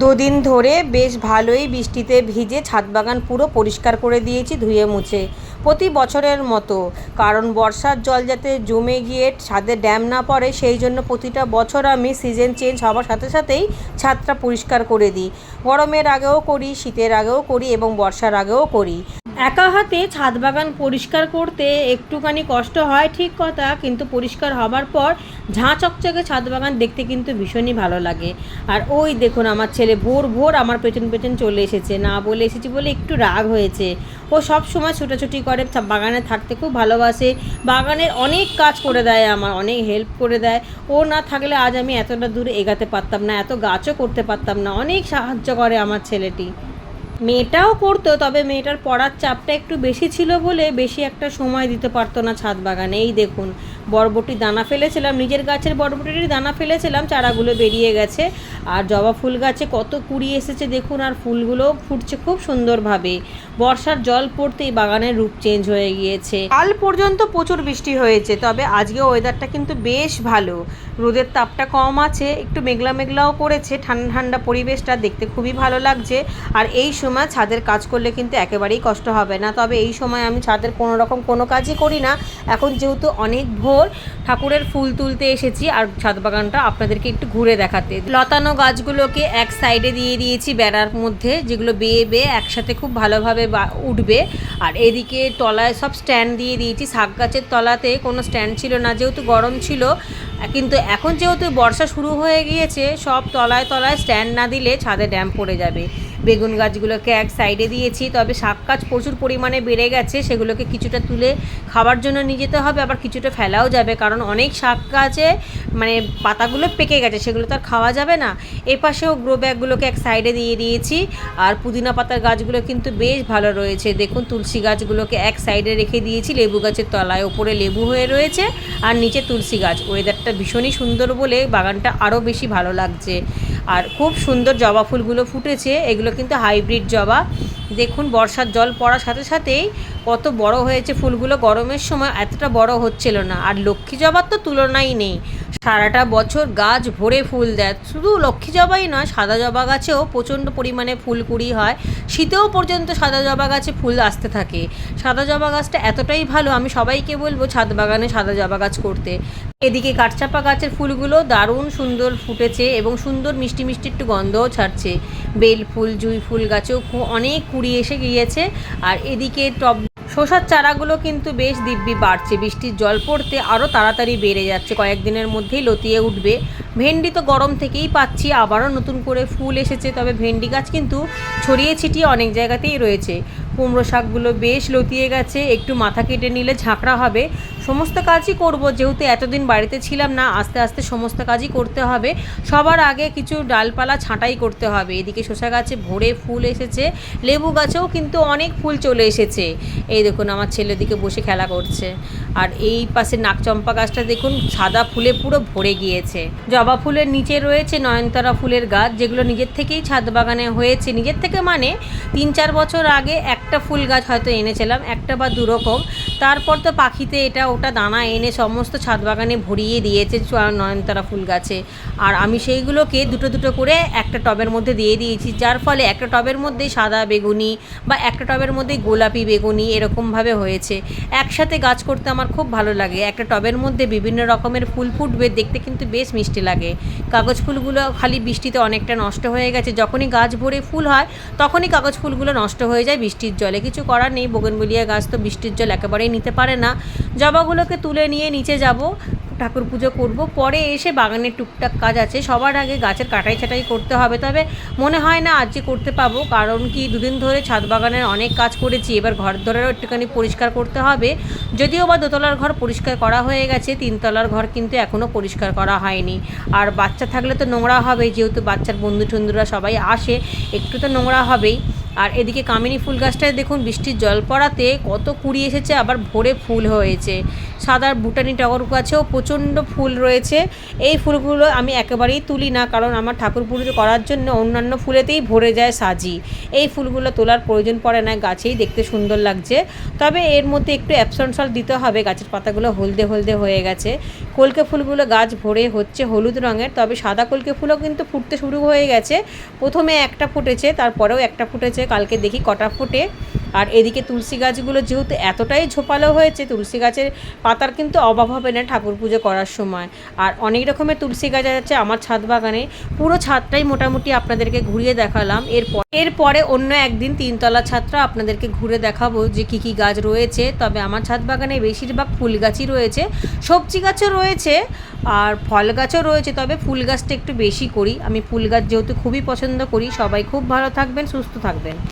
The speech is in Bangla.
দুদিন ধরে বেশ ভালোই বৃষ্টিতে ভিজে ছাদ বাগান পুরো পরিষ্কার করে দিয়েছি, ধুয়ে মুছে। প্রতি বছরের মতো। কারণ বর্ষার জল যাতে জমে গিয়ে ছাদে ড্যাম না পড়ে, সেই জন্য প্রতিটা বছর আমি সিজন চেঞ্জ হওয়ার সাথে সাথেই ছাদটা পরিষ্কার করে দিই। গরমের আগেও করি, শীতের আগেও করি এবং বর্ষার আগেও করি। একা হাতে ছাদ বাগান পরিষ্কার করতে একটুখানি কষ্ট হয়, ঠিক কথা। কিন্তু পরিষ্কার হবার পর ঝাঁ চকচকে ছাদ বাগান দেখতে কিন্তু ভীষণই ভালো লাগে। আর ওই দেখুন আমার ছেলে ভোর ভোর আমার পেছন পেছন চলে এসেছে। না বলে এসেছি বলে একটু রাগ হয়েছে। ও সব সময় ছোটাছুটি করে বাগানে থাকতে খুব ভালোবাসে। বাগানের অনেক কাজ করে দেয় আমার, অনেক হেল্প করে দেয়। ও না থাকলে আজ আমি এতটা দূরে এগাতে পারতাম না, এত গাছও করতে পারতাম না। অনেক সাহায্য করে আমার ছেলেটি। মেয়েটাও করতো, তবে মেয়েটার পড়ার চাপটা একটু বেশি ছিল বলে বেশি একটা সময় দিতে পারতো না ছাদ বাগানে। এই দেখুন বরবটি দানা ফেলেছিলাম, নিজের গাছের বরবটির দানা ফেলেছিলাম, চারাগুলো বেরিয়ে গেছে। আর জবা ফুল গাছে কত কুড়ি এসেছে দেখুন, আর ফুলগুলো ফুটছে খুব সুন্দরভাবে। বর্ষার জল পড়তেই বাগানের রূপ চেঞ্জ হয়ে গিয়েছে। কাল পর্যন্ত প্রচুর বৃষ্টি হয়েছে, তবে আজকে ওয়েদারটা কিন্তু বেশ ভালো। রোদের তাপটা কম আছে, একটু মেঘলা মেঘলাও করেছে, ঠান্ডা ঠান্ডা পরিবেশটা দেখতে খুবই ভালো লাগছে। আর এই সময় ছাদের কাজ করলে কিন্তু একেবারেই কষ্ট হবে না, তবে এই সময় আমি ছাদের কোনো রকম কোনো কাজই করি না। এখন যেহেতু অনেক ভোর ঠাকুরের ফুল তুলতে এসেছি আর ছাদ বাগানটা আপনাদেরকে একটু ঘুরে দেখাতে। লতানো গাছগুলোকে এক সাইডে দিয়ে দিয়েছি বেড়ার মধ্যে, যেগুলো বেয়ে বেয়ে একসাথে খুব ভালোভাবে উঠবে। আর এদিকে তলায় সব স্ট্যান্ড দিয়ে দিয়েছি। শাক গাছের তলাতে কোনো স্ট্যান্ড ছিল না, যেহেতু গরম ছিল। কিন্তু এখন যেহেতু বর্ষা শুরু হয়ে গিয়েছে, সব তলায় তলায় স্ট্যান্ড না দিলে ছাদে ড্যাম পড়ে যাবে। বেগুন গাছগুলোকে এক সাইডে দিয়েছি। তবে শাক গাছ প্রচুর পরিমাণে বেড়ে গেছে, সেগুলোকে কিছুটা তুলে খাবার জন্য নিয়ে যেতে হবে, আবার কিছুটা ফেলাও যাবে, কারণ অনেক শাক গাছে মানে পাতাগুলো পেকে গেছে, সেগুলো তো আর খাওয়া যাবে না। এ পাশেও গ্রো ব্যাগগুলোকে এক সাইডে দিয়ে দিয়েছি, আর পুদিনা পাতার গাছগুলো কিন্তু বেশ ভালো রয়েছে। দেখুন, তুলসী গাছগুলোকে এক সাইডে রেখে দিয়েছি, লেবু গাছের তলায় ওপরে লেবু হয়ে রয়েছে, আর নিচে তুলসী গাছ। ওয়েদারটা ভীষণই সুন্দর বলে বাগানটা আরও বেশি ভালো লাগছে। আর খুব সুন্দর জবা ফুলগুলো ফুটেছে। এগুলো কিন্তু হাইব্রিড জবা। দেখুন, বর্ষার জল পড়ার সাথে সাথেই কত বড় হয়েছে ফুলগুলো। গরমের সময় এতটা বড় হচ্ছিল না। আর লক্ষ্মী জবার তো তুলনাই নেই। সারাটা বছর গাছ ভরে ফুল দেয়। শুধু লক্ষ্মী জবাই নয়, সাদা জবা গাছেও প্রচণ্ড পরিমাণে ফুল কুড়ি হয়। শীতেও পর্যন্ত সাদা জবা গাছে ফুল আসতে থাকে। সাদা জবা গাছটা এতটাই ভালো, আমি সবাইকে বলব ছাদ বাগানে সাদা জবা গাছ করতে। এদিকে কাঠচাপা গাছের ফুলগুলো দারুণ সুন্দর ফুটেছে এবং সুন্দর মিষ্টি মিষ্টি একটু গন্ধও ছাড়ছে। বেল ফুল, জুঁই ফুল গাছেও অনেক কুড়ি এসে গিয়েছে। আর এদিকে টব শসার চারাগুলো কিন্তু বেশ দিব্যি বাড়ছে। বৃষ্টির জল পড়তে আরও তাড়াতাড়ি বেড়ে যাচ্ছে। কয়েকদিনের মধ্যেই লতিয়ে উঠবে। ভেন্ডি তো গরম থেকেই পাচ্ছি, আবারও নতুন করে ফুল এসেছে। তবে ভেন্ডি গাছ কিন্তু ছড়িয়ে ছিটিয়ে অনেক জায়গাতেই রয়েছে। কুমড়ো শাকগুলো বেশ লতিয়ে গেছে। একটু মাথা কেটে নিলে ঝাঁকড়া হবে। সমস্ত কাজই করব, যেহেতু এতদিন বাড়িতে ছিলাম না, আস্তে আস্তে সমস্ত কাজই করতে হবে। সবার আগে কিছু ডালপালা ছাঁটাই করতে হবে। এদিকে শসা গাছে ভরে ফুল এসেছে, লেবু গাছেও কিন্তু অনেক ফুল চলে এসেছে। এই দেখুন, আমার ছেলে দিকে বসে খেলা করছে। আর এই পাশে নাকচম্পা গাছটা দেখুন, সাদা ফুলে পুরো ভরে গিয়েছে। জবা ফুলের নিচে রয়েছে নয়নতারা ফুলের গাছ, যেগুলো নিজের থেকেই ছাদ বাগানে হয়েছে। নিজের থেকে মানে তিন চার বছর আগে একটা ফুল গাছ হয়তো এনেছিলাম, একটা বা দুরকম। তারপর তো পাখিতে এটা ওটা দানা এনে সমস্ত ছাদ বাগানে ভরিয়ে দিয়েছে নয়নতারা ফুল গাছে। আর আমি সেইগুলোকে দুটো দুটো করে একটা টবের মধ্যে দিয়ে দিয়েছি, যার ফলে একটা টবের মধ্যে সাদা বেগুনি বা একটা টবের মধ্যে গোলাপি বেগুনি এরকমভাবে হয়েছে। একসাথে গাছ করতে আমার খুব ভালো লাগে। একটা টবের মধ্যে বিভিন্ন রকমের ফুল ফুটবে, দেখতে কিন্তু বেশ মিষ্টি লাগে। কাগজ ফুলগুলো খালি বৃষ্টিতে অনেকটা নষ্ট হয়ে গেছে। যখনই গাছ ভরে ফুল হয়, তখনই কাগজ ফুলগুলো নষ্ট হয়ে যায় বৃষ্টির জলে। কিছু করার নেই, বগনবিলিয়া গাছ তো বৃষ্টির জল একেবারেই নিতে পারে না। জবাগুলোকে তুলে নিয়ে নিচে যাব, ঠাকুর পুজো করব। পরে এসে বাগানের টুকটাক কাজ আছে। সবার আগে গাছের কাটাই ছাটাই করতে হবে। তবে মনে হয় না আজকে করতে পাবো, কারণ কি দুদিন ধরে ছাদ বাগানের অনেক কাজ করেছি। এবার ঘর ধরেও একটুখানি পরিষ্কার করতে হবে। যদিও বা দোতলার ঘর পরিষ্কার করা হয়ে গেছে, তিনতলার ঘর কিন্তু এখনও পরিষ্কার করা হয়নি। আর বাচ্চা থাকলে তো নোংরা হবেই, যেহেতু বাচ্চার বন্ধু টন্ধুরা সবাই আসে, একটু তো নোংরা হবেই। আর এদিকে কামিনী ফুল গাছটায় দেখুন বৃষ্টির জল পড়াতে কত কুড়ি এসেছে, আবার ভোরে ফুল হয়েছে। সাদা বুটানি টগর গাছেও প্রচণ্ড ফুল রয়েছে। এই ফুলগুলো আমি একেবারেই তুলি না, কারণ আমার ঠাকুর পুজো করার জন্য অন্যান্য ফুলেতেই ভরে যায় সাজি। এই ফুলগুলো তোলার প্রয়োজন পড়ে না, গাছেই দেখতে সুন্দর লাগছে। তবে এর মধ্যে একটু অ্যাপসন সল দিতে হবে, গাছের পাতাগুলো হলদে হলদে হয়ে গেছে। কলকে ফুলগুলো গাছ ভরে হচ্ছে হলুদ রঙের, তবে সাদা কলকে ফুলও কিন্তু ফুটতে শুরু হয়ে গেছে। প্রথমে একটা ফুটেছে, তারপরেও একটা ফুটেছে কালকে দেখি কটা ফুটে। আর এদিকে তুলসী গাছগুলো যেহেতু এতটাই ঝোপালো হয়েছে, তুলসী গাছের পাতার কিন্তু অভাব হবে না ঠাকুর পুজো করার সময়। আর অনেক রকমের তুলসী গাছ আছে আমার ছাদ বাগানে। পুরো ছাদটাই মোটামুটি আপনাদেরকে ঘুরিয়ে দেখালাম। এরপর এরপরে অন্য একদিন তিনতলা ছাদটা আপনাদেরকে ঘুরে দেখাবো যে কী কী গাছ রয়েছে। তবে আমার ছাদ বাগানে বেশিরভাগ ফুল গাছই রয়েছে। সবজি গাছও রয়েছে। আর ফল গাছও রয়েছে, তবে ফুল গাছটা একটু বেশি করি। আমি ফুল গাছ যেহেতু খুবই পছন্দ করি, সবাই খুব ভালো থাকবেন, সুস্থ থাকবেন।